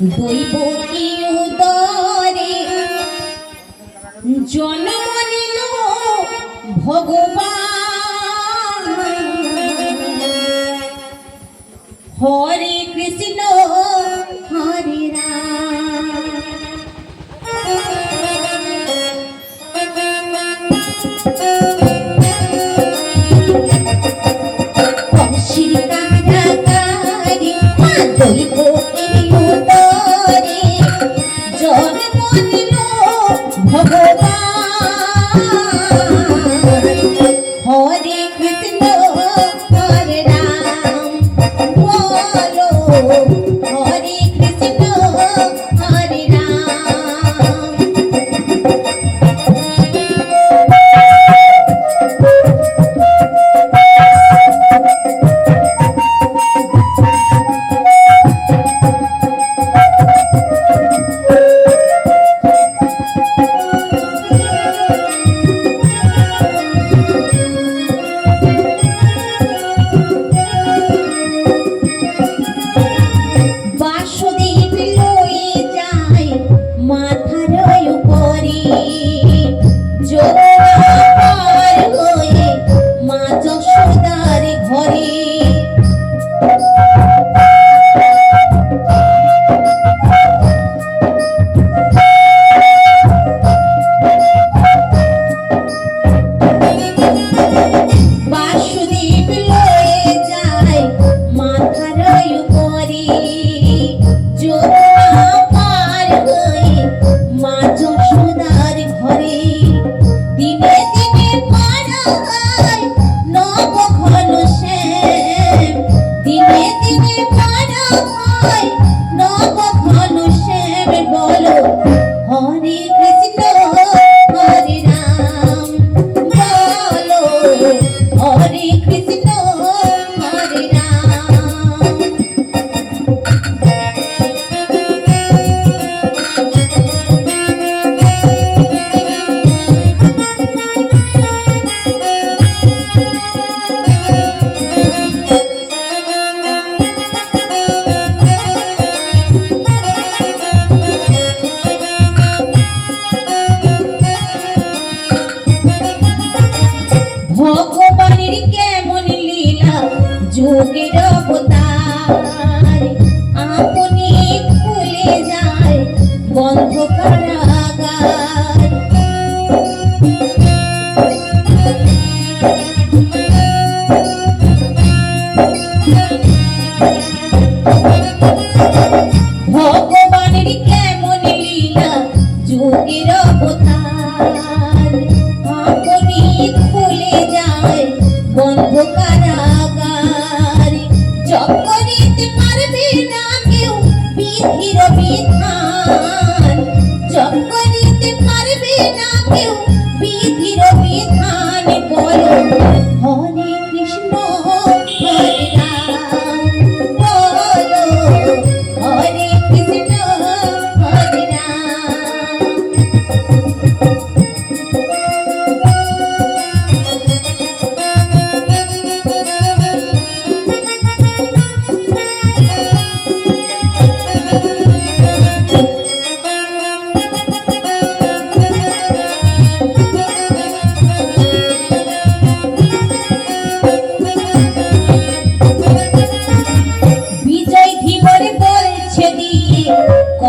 দৈব উদরে জন্ম নিল ভগবান। হরে কৃষ্ণ। করি। যদি আপনি খুলে যায় বন্ধ করা পারবে না কেউ। বিধির বিধান বলো